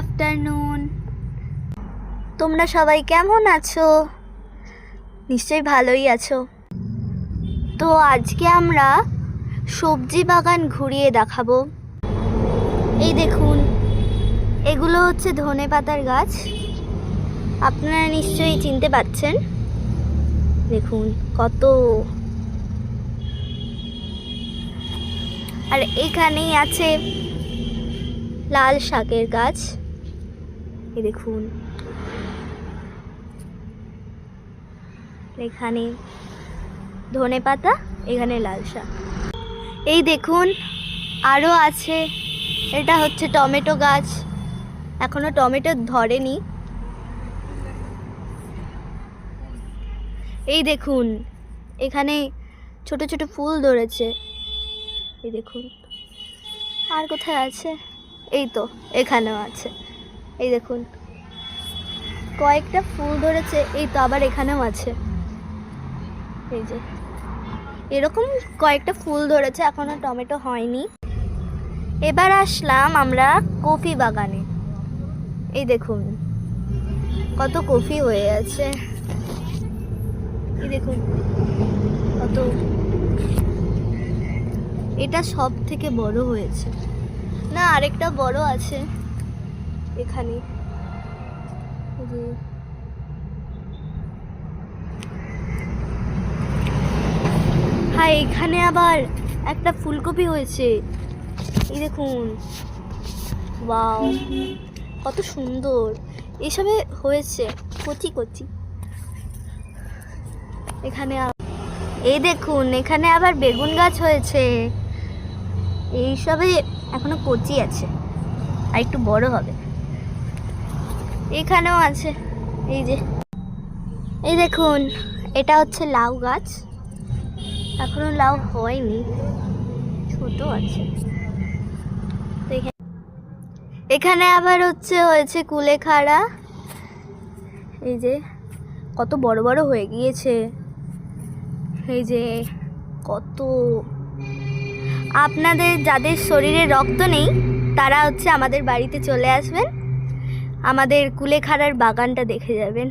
Afternoon তোমরা সবাই কেমন আছো? নিশ্চয়ই ভালোই আছো। তো আজকে আমরা সবজি বাগান ঘুরিয়ে দেখাবো। এই দেখুন, এগুলো হচ্ছে ধনে পাতার গাছ। আপনারা নিশ্চয়ই চিনতে পাচ্ছেন দেখুন, কত। আর এখানেই আছে লাল শাকের গাছ। এই দেখুন। এখানে ধনে পাতা, এখানে লাল শাক। এই দেখুন আরও আছে। এটা হচ্ছে টমেটো গাছ। এখনও টমেটো ধরেনি। এই দেখুন, এখানে ছোট ছোট ফুল ধরেছে। এই দেখুন, আর কোথায় আছে? এই তো, এখানেও আছে। এই দেখুন। কয়েকটা ফুল ধরেছে, এই তো আবার এখানেও আছে। এই যে। এরকম কয়েকটা ফুল ধরেছে, এখনও টমেটো হয়নি। এবার আসলাম আমরা কফি বাগানে। এই দেখুন, কত কফি হয়ে আছে। এই দেখুন, কত। এটা সব থেকে বড় হয়েছে। না, আরেকটা বড় আছে। এখানে। হ্যাঁ এখানে আবার একটা ফুলকপি হয়েছে। এই দেখুন। ওয়াও, কত সুন্দর। এসবে হয়েছে, কচি কচি। এখানে এই দেখুন, এখানে আবার বেগুন গাছ হয়েছে। এইসবে এখনও কচি আছে। আর একটু বড় হবে। এখানেও আছে। এই যে। এই দেখুন, এটা হচ্ছে লাউ গাছ। এখনও লাউ হয়নি ছোট আছে। এখানে- আবার হচ্ছে হয়েছে কুলেখাড়া। এই যে, কত বড় বড় হয়ে গিয়েছে। এই যে, কত আপনাদের, যাদের শরীরে রক্ত নেই, তারা হচ্ছে আমাদের বাড়িতে চলে আসবেন। আমাদের কুলেখাড়ার বাগানটা দেখে যাবেন।